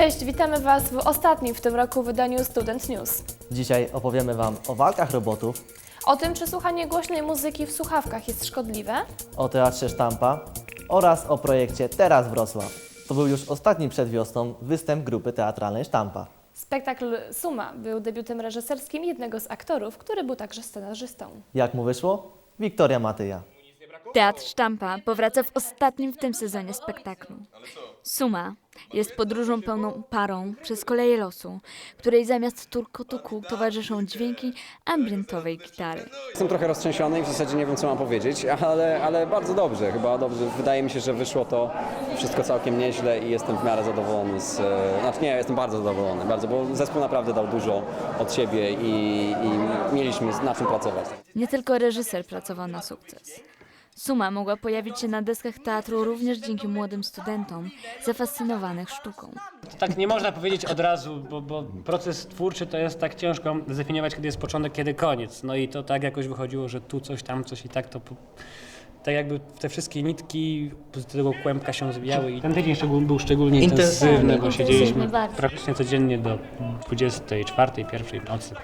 Cześć, witamy Was w ostatnim w tym roku wydaniu Student News. Dzisiaj opowiemy Wam o walkach robotów, O tym, czy słuchanie głośnej muzyki w słuchawkach jest szkodliwe, o teatrze Sztampa oraz o projekcie Teraz Wrocław. To był już ostatni przed wiosną występ grupy teatralnej Sztampa. spektakl Suma był debiutem reżyserskim jednego z aktorów, który był także scenarzystą. Jak mu wyszło? Wiktoria Matyja. Teatr Sztampa powraca w ostatnim w tym sezonie spektaklu. Suma jest podróżą pełną parą przez koleje losu, której zamiast turkotu kół towarzyszą dźwięki ambientowej gitary. Jestem trochę roztrzęsiony i w zasadzie nie wiem, co mam powiedzieć, ale, ale bardzo dobrze, chyba dobrze. Wydaje mi się, że wyszło to wszystko całkiem nieźle i jestem w miarę zadowolony z... e, Znaczy nie, jestem bardzo zadowolony, bardzo, bo zespół naprawdę dał dużo od siebie i, i mieliśmy na czym pracować. Nie tylko reżyser pracował na sukces. Suma mogła pojawić się na deskach teatru również dzięki młodym studentom zafascynowanych sztuką. Tak nie można powiedzieć od razu, bo, bo proces twórczy to jest tak ciężko zdefiniować, kiedy jest początek, kiedy koniec. No i to tak jakoś wychodziło, że tu coś, tam coś i tak to... po- Tak jakby te wszystkie nitki z tego kłębka się zwijały i ten tydzień szczegól, był szczególnie intensywny, bo siedzieliśmy bardzo. praktycznie codziennie do 24, 1 w nocy.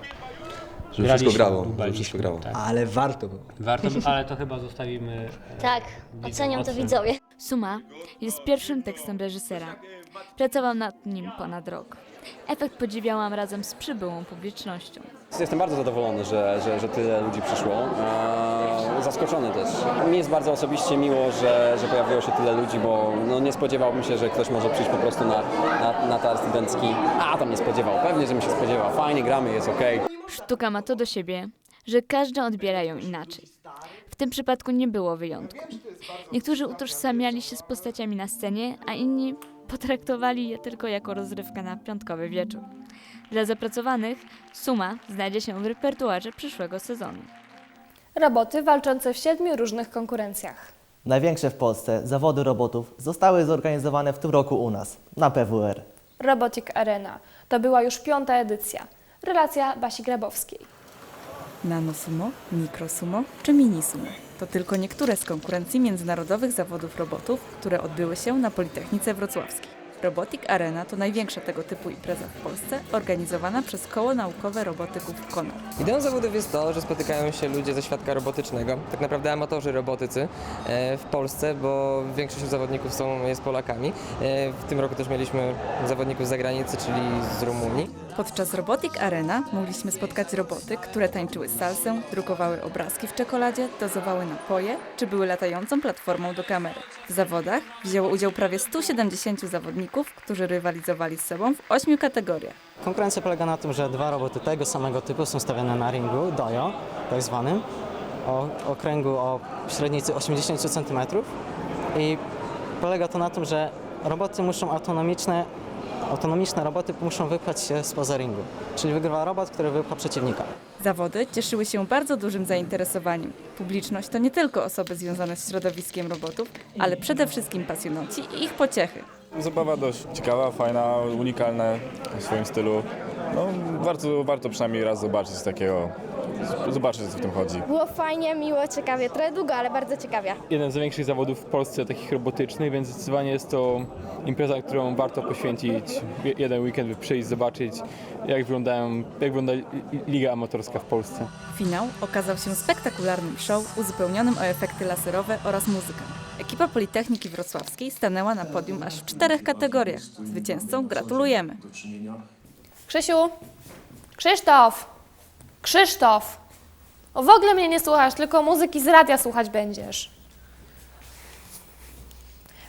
Żeby wszystko Graliśmy, grało, żeby wszystko grało. Tak. Ale warto było. Warto, ale to chyba zostawimy... e, Tak, widzom ocenią to widzowie. Suma jest pierwszym tekstem reżysera. Pracował nad nim ponad rok. Efekt podziwiałam razem z przybyłą publicznością. Jestem bardzo zadowolony, że, że, że tyle ludzi przyszło. Eee, zaskoczony też. Mi jest bardzo osobiście miło, że, że pojawiło się tyle ludzi, bo no, nie spodziewałbym się, że ktoś może przyjść po prostu na, na, na teatr studencki. A, tam nie spodziewał. Pewnie, że mi się spodziewał. Fajnie gramy, jest okej. Sztuka ma to do siebie, że każdy odbiera ją inaczej. W tym przypadku nie było wyjątku. Niektórzy utożsamiali się z postaciami na scenie, a inni potraktowali je tylko jako rozrywkę na piątkowy wieczór. Dla zapracowanych suma znajdzie się w repertuarze przyszłego sezonu. Roboty walczące w siedmiu różnych konkurencjach. Największe w Polsce zawody robotów zostały zorganizowane w tym roku u nas, na PWR. Robotic Arena. To była już piąta edycja. Relacja Basi Grabowskiej. Nanosumo, mikrosumo czy minisumo. To tylko niektóre z konkurencji międzynarodowych zawodów robotów, które odbyły się na Politechnice Wrocławskiej. Robotic Arena to największa tego typu impreza w Polsce, organizowana przez Koło Naukowe Robotyków KONOR. Ideą zawodów jest to, że spotykają się ludzie ze świadka robotycznego, tak naprawdę amatorzy robotycy e, w Polsce, bo większość zawodników są, jest Polakami. E, W tym roku też mieliśmy zawodników z zagranicy, czyli z Rumunii. Podczas Robotic Arena mogliśmy spotkać roboty, które tańczyły salsę, drukowały obrazki w czekoladzie, dozowały napoje, czy były latającą platformą do kamery. W zawodach wzięło udział prawie 170 zawodników, którzy rywalizowali z sobą w ośmiu kategoriach. Konkurencja polega na tym, że dwa roboty tego samego typu są stawiane na ringu, dojo, tak zwanym, o okręgu o średnicy 80 cm i polega to na tym, że roboty muszą autonomiczne, autonomiczne roboty muszą wypchać się spoza ringu, czyli wygrywa robot, który wypcha przeciwnika. Zawody cieszyły się bardzo dużym zainteresowaniem. Publiczność to nie tylko osoby związane z środowiskiem robotów, ale przede wszystkim pasjonaci i ich pociechy. Zabawa dość ciekawa, fajna, unikalna w swoim stylu. No, warto, warto przynajmniej raz zobaczyć takiego, zobaczyć o co w tym chodzi. Było fajnie, miło, ciekawie. Trochę długo, ale bardzo ciekawie. Jeden z największych zawodów w Polsce takich robotycznych, więc zdecydowanie jest to impreza, którą warto poświęcić je- jeden weekend, by przyjść, zobaczyć jak, wyglądają, jak wygląda li- liga amatorska w Polsce. Finał okazał się spektakularnym show uzupełnionym o efekty laserowe oraz muzykę. Ekipa Politechniki Wrocławskiej stanęła na podium aż w czterech kategoriach. Zwycięzcom gratulujemy. Krzysiu! Krzysztof! Krzysztof! O, w ogóle mnie nie słuchasz, tylko muzyki z radia słuchać będziesz.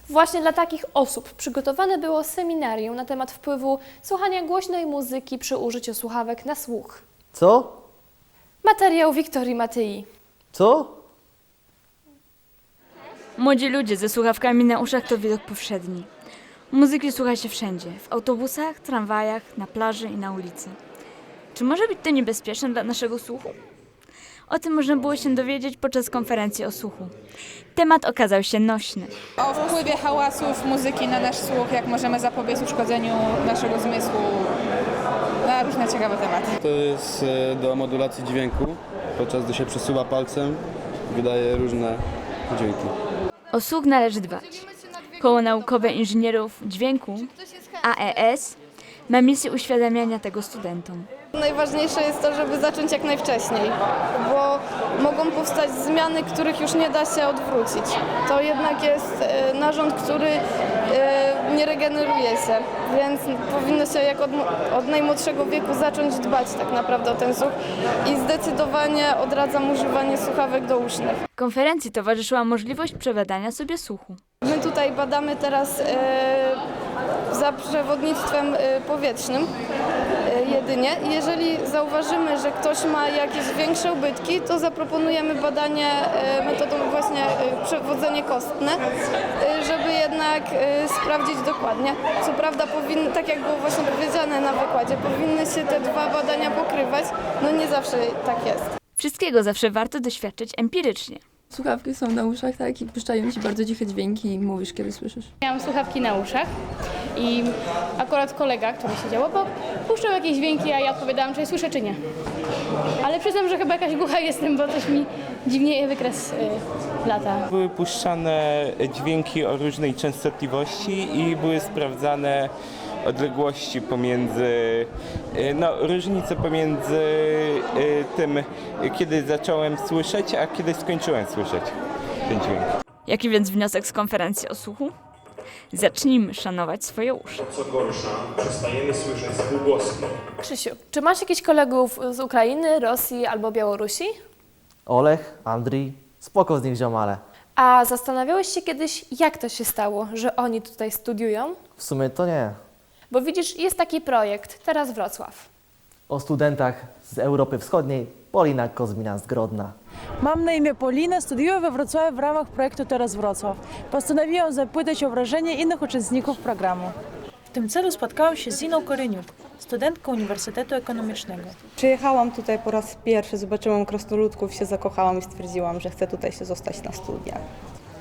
Właśnie dla takich osób przygotowane było seminarium na temat wpływu słuchania głośnej muzyki przy użyciu słuchawek na słuch. Co? Materiał Wiktorii Matyi. Co? Młodzi ludzie ze słuchawkami na uszach to widok powszedni. Muzyki słucha się wszędzie w autobusach, tramwajach, na plaży i na ulicy. Czy może być to niebezpieczne dla naszego słuchu? O tym można było się dowiedzieć podczas konferencji o słuchu. Temat okazał się nośny. O wpływie hałasów muzyki na nasz słuch, jak możemy zapobiec uszkodzeniu naszego zmysłu, na różne ciekawe tematy. To jest e, do modulacji dźwięku, podczas gdy się przesuwa palcem, wydaje różne dźwięki. O słuch należy dbać. Koło Naukowe Inżynierów Dźwięku, AES, ma misję uświadamiania tego studentom. Najważniejsze jest to, żeby zacząć jak najwcześniej, bo mogą powstać zmiany, których już nie da się odwrócić. To jednak jest e, narząd, który e, nie regeneruje się, więc powinno się jak od, od najmłodszego wieku zacząć dbać tak naprawdę o ten słuch i zdecydowanie odradzam używanie słuchawek dousznych. Konferencji towarzyszyła możliwość przebadania sobie słuchu. My tutaj badamy teraz e, za przewodnictwem e, powietrznym e, jedynie. Jeżeli zauważymy, że ktoś ma jakieś większe ubytki, to zaproponujemy badanie e, metodą właśnie przewodzenie kostne, żeby jednak sprawdzić dokładnie. Co prawda, powinny, tak jak było właśnie powiedziane na wykładzie, powinny się te dwa badania pokrywać. No nie zawsze tak jest. Wszystkiego zawsze warto doświadczyć empirycznie. Słuchawki są na uszach, tak, i puszczają ci bardzo ciche dźwięki i mówisz, kiedy słyszysz. Miałam słuchawki na uszach i akurat kolega, który siedział obok, puszczał jakieś dźwięki, a ja odpowiadałam, czy je słyszę, czy nie. Ale przyznam, że chyba jakaś głucha jestem, bo coś mi dziwnieje wykres y, lata. Były puszczane dźwięki o różnej częstotliwości i były sprawdzane odległości pomiędzy, y, no różnice pomiędzy y, tym, kiedy zacząłem słyszeć, a kiedy skończyłem słyszeć ten dźwięk. Jaki więc wniosek z konferencji o słuchu? Zacznijmy szanować swoje uszy. Co gorsza, przestajemy słyszeć spółgłoski. Krzysiu, czy masz jakichś kolegów z Ukrainy, Rosji albo Białorusi? Olech, Andrii, spoko z nich ziomale. A zastanawiałeś się kiedyś, jak to się stało, że oni tutaj studiują? W sumie to nie. Bo widzisz, jest taki projekt, teraz Wrocław. O studentach z Europy Wschodniej Polina Kozmina z Grodna. Mam na imię Polina, studiuję we Wrocławiu w ramach projektu Teraz Wrocław. Postanowiłam zapytać o wrażenie innych uczestników programu. W tym celu spotkałam się z Ziną Koryniuk, studentką Uniwersytetu Ekonomicznego. Przyjechałam tutaj po raz pierwszy, zobaczyłam krasnoludków, się zakochałam i stwierdziłam, że chcę tutaj się zostać na studiach.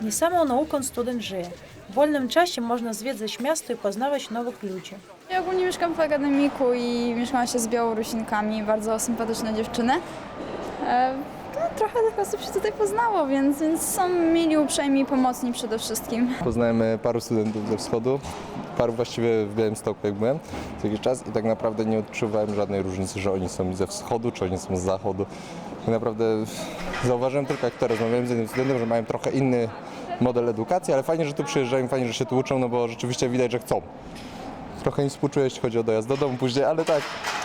Nie samą nauką student żyje. W wolnym czasie można zwiedzać miasto i poznawać nowych ludzi. Ja ogólnie mieszkam w akademiku i mieszkałam się z Białorusinkami, bardzo sympatyczne dziewczyny. No, trochę tych osób się tutaj poznało, więc, więc są mili, uprzejmi, pomocni przede wszystkim. Poznałem e, paru studentów ze wschodu, paru właściwie w Białymstoku jak byłem co jakiś czas i tak naprawdę nie odczuwałem żadnej różnicy, że oni są ze wschodu, czy oni są z zachodu. Tak naprawdę zauważyłem tylko jak to rozmawiałem z jednym studentem, że mają trochę inny model edukacji, ale fajnie, że tu przyjeżdżają, fajnie, że się tu uczą, no bo rzeczywiście widać, że chcą. Trochę im współczuję, jeśli chodzi o dojazd do domu później, ale tak,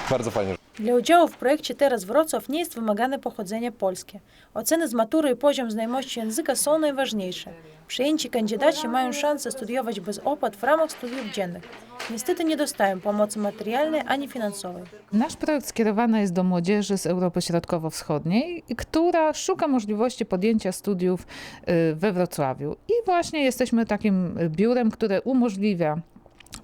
bardzo fajnie. Udziału w projekcie Teraz Wrocław nie jest wymagane pochodzenie polskie. Oceny z matury i poziom znajomości języka są najważniejsze. Przyjęci kandydaci mają szansę studiować bez opłat w ramach studiów dziennych. Niestety nie dostają pomocy materialnej ani finansowej. Nasz projekt skierowany jest do młodzieży z Europy Środkowo-Wschodniej, która szuka możliwości podjęcia studiów y, we Wrocławiu. I właśnie jesteśmy takim biurem, które umożliwia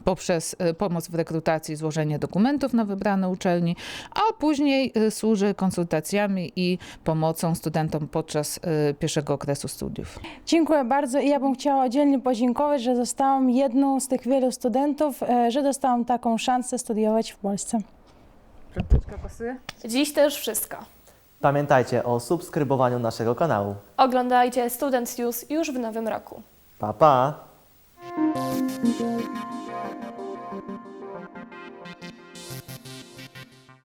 poprzez y, pomoc w rekrutacji złożenie dokumentów na wybrane uczelni, a później y, służy konsultacjami i pomocą studentom podczas y, pierwszego okresu studiów. Dziękuję bardzo i ja bym chciała oddzielnie podziękować, że zostałam jedną z tych wielu studentów, że dostałam taką szansę studiować w Polsce. Dziś to już wszystko. Pamiętajcie o subskrybowaniu naszego kanału. Oglądajcie Students News już w nowym roku. Pa, pa!